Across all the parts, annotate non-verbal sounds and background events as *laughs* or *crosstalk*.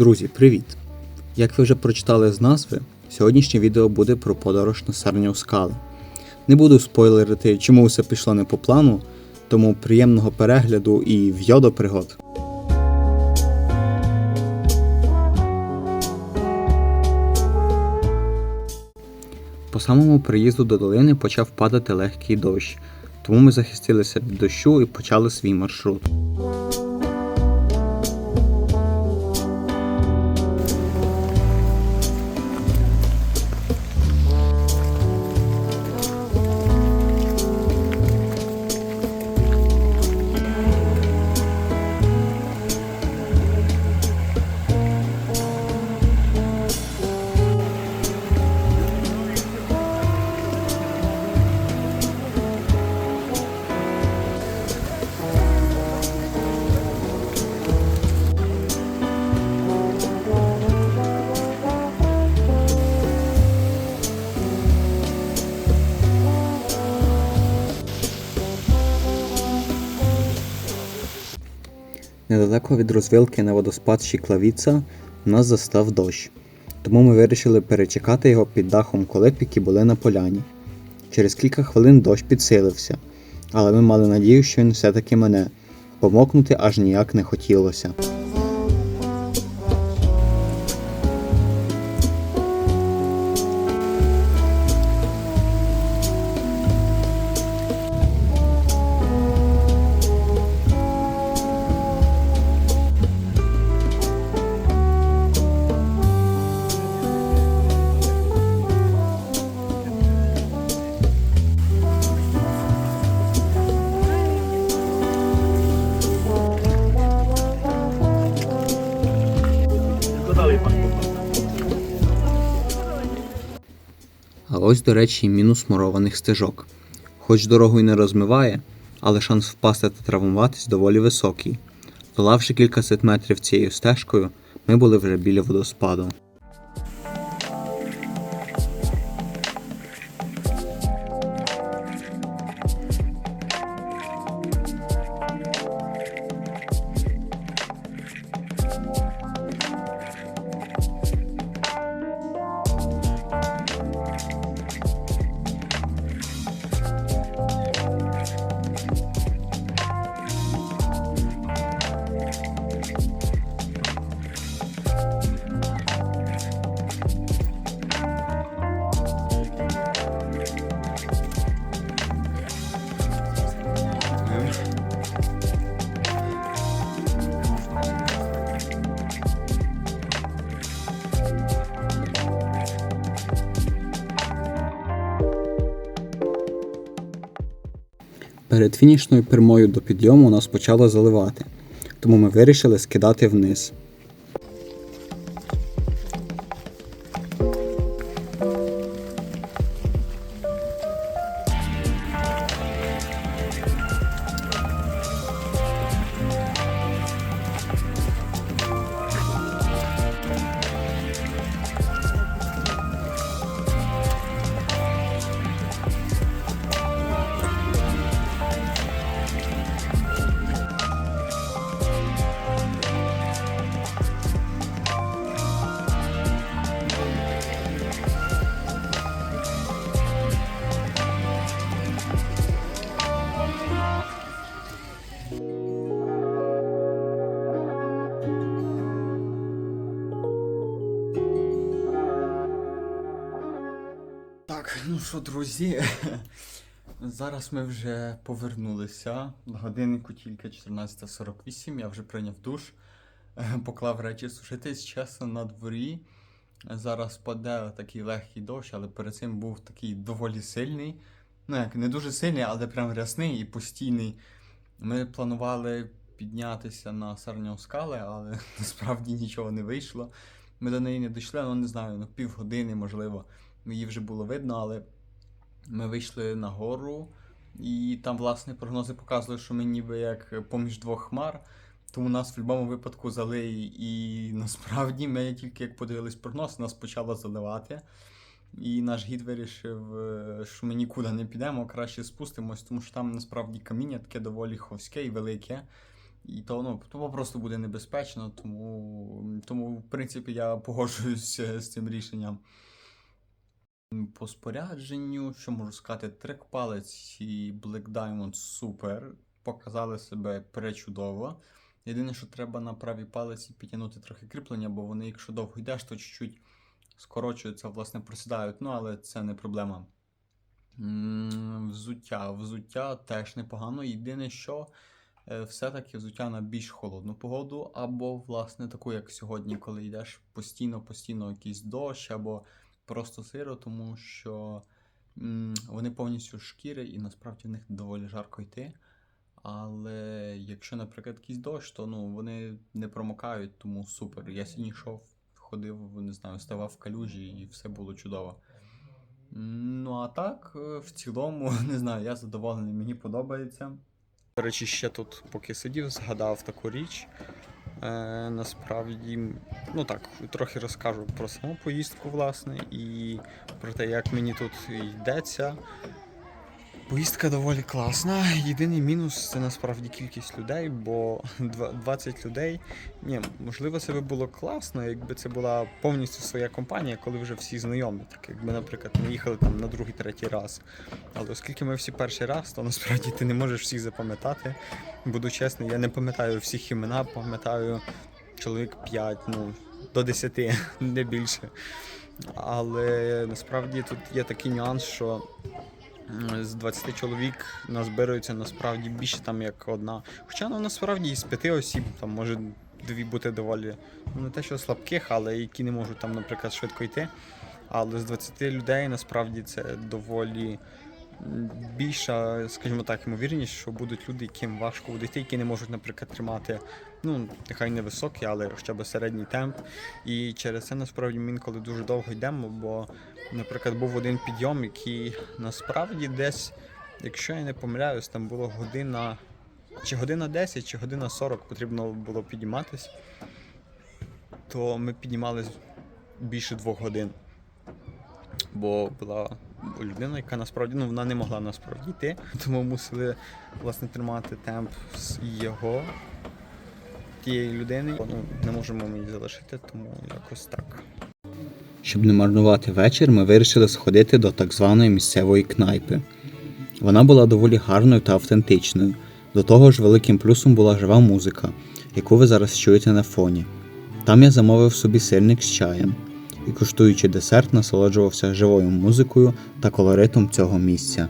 Друзі, привіт! Як ви вже прочитали з назви, сьогоднішнє відео буде про подорож на Сарню скали. Не буду спойлерити, чому все пішло не по плану, тому приємного перегляду і в'йо до пригод. По самому приїзду до долини почав падати легкий дощ, тому ми захистилися від дощу і почали свій маршрут. Недалеко від розвилки на водоспад Шіклавіца нас застав дощ, тому ми вирішили перечекати його під дахом колип, які були на поляні. Через кілька хвилин дощ підсилився, але ми мали надію, що він все-таки мене, помокнути аж ніяк не хотілося. Ось, до речі, мінус мурованих стежок. Хоч дорогу й не розмиває, але шанс впасти та травмуватись доволі високий. Долавши кількасот метрів цією стежкою, ми були вже біля водоспаду. Перед фінішною прямою до підйому нас почало заливати, тому ми вирішили скидати вниз. Що, друзі, *laughs* зараз ми вже повернулися. На годиннику тільки 14.48, я вже прийняв душ, *laughs* поклав речі сушитись, чесно, на дворі. Зараз паде такий легкий дощ, але перед цим був такий доволі сильний. Ну, як не дуже сильний, але прям рясний і постійний. Ми планували піднятися на Сарньовскали, але *laughs* насправді нічого не вийшло. Ми до неї не дійшли, ну не знаю, ну півгодини, можливо. Її вже було видно, але ми вийшли на гору, і там, власне, прогнози показували, що ми ніби як поміж двох хмар, тому нас в будь-якому випадку залиє. І насправді ми тільки як подивились прогноз, нас почало заливати. І наш гід вирішив, е, що ми нікуди не підемо, краще спустимось, тому що там насправді каміння таке доволі ховське і велике. І то ну, то просто буде небезпечно, тому Тому, в принципі, я погоджуюся з цим рішенням. По спорядженню, що можу сказати, трек палець і Black Diamond супер. Показали себе пречудово. Єдине, що треба на правій палиці підтягнути трохи кріплення, бо вони, якщо довго йдеш, то чуть-чуть скорочуються, власне, просідають. Ну, але це не проблема. Взуття. Взуття теж непогано. Єдине, що е, все-таки взуття на більш холодну погоду, або, власне, таку, як сьогодні, коли йдеш постійно-постійно якийсь дощ, або просто сиро, тому що вони повністю шкіри, і насправді в них доволі жарко йти. Але якщо, наприклад, якийсь дощ, то ну, вони не промокають, тому супер. Я сьогодні йшов, ходив, не знаю, ставав в калюжі і все було чудово. Ну а так, е, в цілому, *laughs* не знаю, я задоволений, мені подобається. До речі, ще тут, поки сидів, згадав таку річ. Е, насправді, ну так, трохи розкажу про саму поїздку, власне, і про те, як мені тут йдеться. Поїздка доволі класна. Єдиний мінус це насправді кількість людей, бо 20 людей. Ні, можливо, це би було класно, якби це була повністю своя компанія, коли вже всі знайомі. Так якби, наприклад, ми їхали там на другий, третій раз. Але оскільки ми всі перший раз, то насправді ти не можеш всіх запам'ятати. Буду чесний, я не пам'ятаю всіх імена, пам'ятаю чоловік 5, ну, до 10, *laughs* не більше. Але насправді тут є такий нюанс, що з 20 чоловік назбирується насправді більше там як одна. Хоча ну, насправді з п'яти осіб там може дві бути доволі, ну не те, що слабких, але які не можуть там, наприклад, швидко йти. Але з 20 людей насправді це доволі більша, скажімо так, ймовірність, що будуть люди, яким важко буде які не можуть, наприклад, тримати, ну, нехай не високий, але хоча б середній темп. І через це насправді ми інколи дуже довго йдемо, бо, наприклад, був один підйом, який насправді десь, якщо я не помиляюсь, там було година. Чи година 10, чи година 40 потрібно було підніматись, то ми піднімались більше двох годин. Бо була людина, яка насправді ну, вона не могла насправді йти, тому мусили власне тримати темп з його тієї людини. Ну, не можемо ми її залишити, тому якось так. Щоб не марнувати вечір, ми вирішили сходити до так званої місцевої кнайпи. Вона була доволі гарною та автентичною. До того ж, великим плюсом була жива музика, яку ви зараз чуєте на фоні. Там я замовив собі сирник з чаєм і, куштуючи десерт, насолоджувався живою музикою та колоритом цього місця.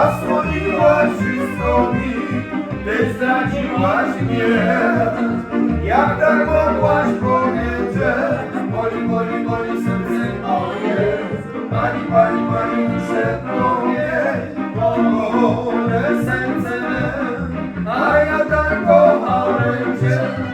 zasłoniłaś wszystko mi, ty straciłaś mnie. Jak tak mogłaś powiedzieć, boli, boli, boli serce moje, pani, pani, pani, muszę powiedzieć, bo serce me, a ja tak kochałem cię.